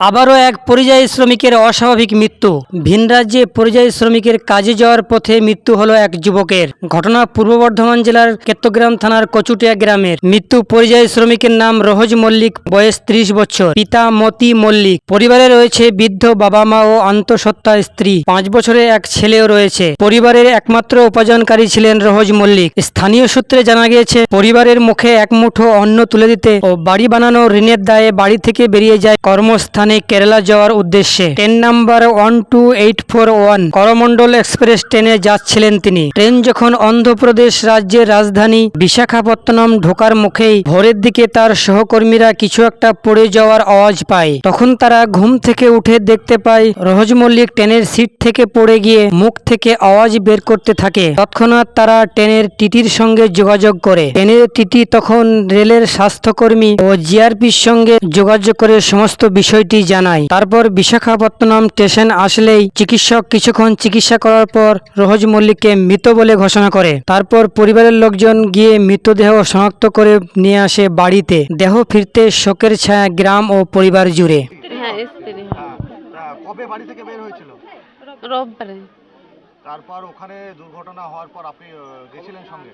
আবারও এক পরিযায়ী শ্রমিকের অস্বাভাবিক মৃত্যু। ভিন রাজ্যে পরিযায়ী শ্রমিকের কাজে যাওয়ার পথে মৃত্যু হলো এক যুবকের। ঘটনা পূর্ব বর্ধমান জেলার কেত্তগ্রাম থানার কচুটিয়া গ্রামের। মৃত্যু পরিযায়ী শ্রমিকের নাম রোহজ মল্লিক, বয়স ত্রিশ বছর। পিতা মতি মল্লিক। পরিবারে রয়েছে বৃদ্ধ বাবা মা ও আন্তঃসত্ত্বা স্ত্রী। পাঁচ বছরের এক ছেলেও রয়েছে। পরিবারের একমাত্র উপার্জনকারী ছিলেন রোহজ মল্লিক। স্থানীয় সূত্রে জানা গিয়েছে, পরিবারের মুখে এক মুঠো অন্ন তুলে দিতে ও বাড়ি বানানো ঋণের দায়ে বাড়ি থেকে বেরিয়ে যায় কর্মস্থানে। কেরালা যাওয়ার উদ্দেশ্যে। Train number one two eight four one, Coromandel express ট্রেনে যাচ্ছিলেন তিনি। ট্রেন যখন অন্ধ্রপ্রদেশ রাজ্যের রাজধানী বিশাখাপত্তনম ঢোকার মুখেই ভোরের দিকে তার সহকর্মীরা কিছু একটা পড়ে যাওয়ার আওয়াজ পায়। তখন তারা ঘুম থেকে উঠে দেখতে পায়, রোহজ মল্লিক ট্রেনের সিট থেকে পড়ে গিয়ে মুখ থেকে আওয়াজ বের করতে থাকে। তৎক্ষণাৎ তারা ট্রেনের টিটির সঙ্গে যোগাযোগ করে। ট্রেনের টিটি তখন রেলের স্বাস্থ্যকর্মী ও জিআরপির সঙ্গে যোগাযোগ করে সমস্ত বিষয়টি জানায়। তারপর বিশাখাপত্তনম স্টেশন আসলেই চিকিৎসক কিছুক্ষণ চিকিৎসা করার পর রোহজ মল্লিককে মৃত বলে ঘোষণা করে। তারপর পরিবারের লোকজন গিয়ে মৃতদেহ শনাক্ত করে নিয়ে আসে বাড়িতে। দেহ ফিরতে শোকের ছায়া গ্রাম ও পরিবার জুড়ে। হ্যাঁ স্ত্রী তা কবে বাড়ি থেকে বের হয়েছিল? রোববারে। তারপর ওখানে দুর্ঘটনা হওয়ার পর আপনি গেছিলেন সঙ্গে?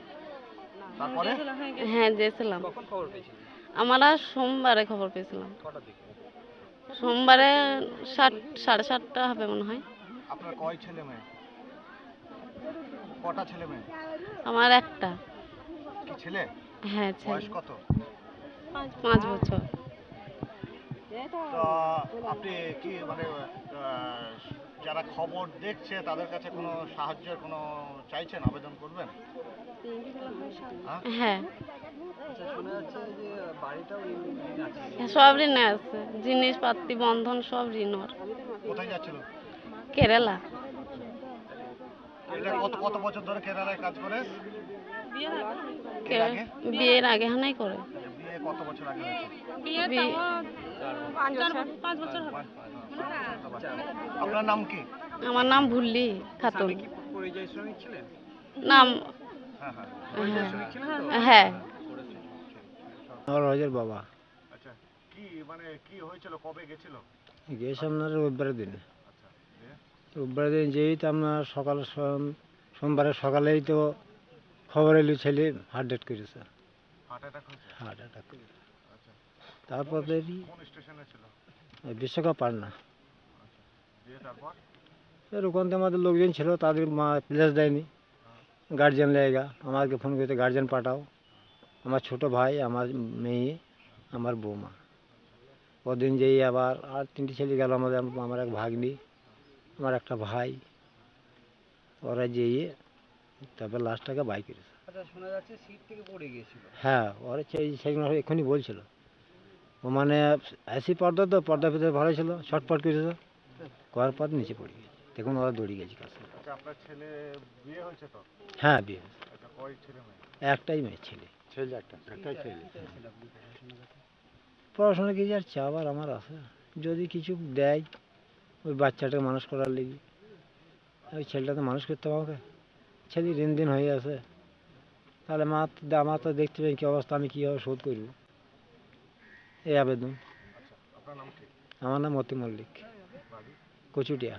তারপরে? হ্যাঁ গেছিলাম। আমরা সোমবারে খবর পেয়েছিলাম। সোমবারে সাত সাড়ে সাতটা হবে মনে হয়। আপনার কয় ছেলে মেয়ে? কটা ছেলে মেয়ে? আমার একটা। কি ছেলে? হ্যাঁ ছেলে। বয়স কত? পাঁচ বছর। তো আপনি কি মানে যারা খবর দেখছে তাদের কাছে কোনো সাহায্যের কোনো চাইছেন আবেদন করবেন? হ্যাঁ? হ্যাঁ। হ্যাঁ, সব ঋণে আছে জিনিসপাতি বন্ধন সব ঋণ ওর। কোথায় যাচ্ছিল? কেরালা। এটা কত কত বছর ধরে কেরালায় কাজ করে? বিয়ের আগে হানাই করে। বিয়ে কত বছর আগে হয়েছে? বিয়ে- আপনার নাম কি? আমার নাম ভুললি খাতুন। নাম হ্যাঁ হ্যাঁ হ্যাঁ হ্যাঁ। বাবা। আচ্ছা কি মানে কি হয়েছিল? কবে গেছিল? গিয়েছে আপনার রোববারের দিন। আচ্ছা রোববারের দিন যেই তো আপনার সকাল সোম- সোমবারে সকালেই তো খবর এলো ছেলে হার্ট ডেট করেছে। হার্ট অ্যাটাক হয়েছে? হার্ট অ্যাটাক করেছে। আচ্ছা। তারপর দেখি কোন স্টেশনে ছিল? ওই বিশ্বকাপ পান্না দিয়ে এর ওখান থেকে আমাদের লোকজন ছিল তাদের মা প্লেস দেয়নি। গার্জিয়ান লেগা আমাকে ফোন করতে গার্জিয়ান পাঠাও। আমার ছোট ভাই আমার মেয়ে আমার বৌমা। ওদিন যেই আবার আর তিনটি ছেলে গেল আমাদের আমার এক ভাগ্নি আমার একটা ভাই। ওরা যেয়ে তারপর লাস্টটাকে বাই করেছে। শোনা যাচ্ছে সিট থেকে পড়ে গিয়েছিল। হ্যাঁ ওরা সেই সেগুলো এক্ষুনি বলছিল। ও মানে এসি পর্দা তো পর্দা ভিতরে ভালো ছিল ছটপট করেছে। করার পর নিচে পড়ে গেছে। দেখুন ওরা দৌড়ে গেছে কাছে আচ্ছা আপনার ছেলে বিয়ে হয়েছে তো? হ্যাঁ বিয়ে হয়েছে। আচ্ছা একটাই মেয়ে ছেলে। ছেলে একটা একটাই ছেলে। পড়াশোনা কি আর চাবার আমার আছে। যদি কিছু দেয় ওই বাচ্চাটাকে মানুষ করার লেগে। ওই ছেলেটা তো মানুষ করতে হবে আমাকে। ছেলে দিন দিন হয়ে আছে। তাহলে মা তো- আমার তো দেখতে পাই কী অবস্থা আমি কীভাবে শোধ করব? এই আবেদন। আপনার নাম কি? আমার নাম মতি মল্লিক। কচুটিয়া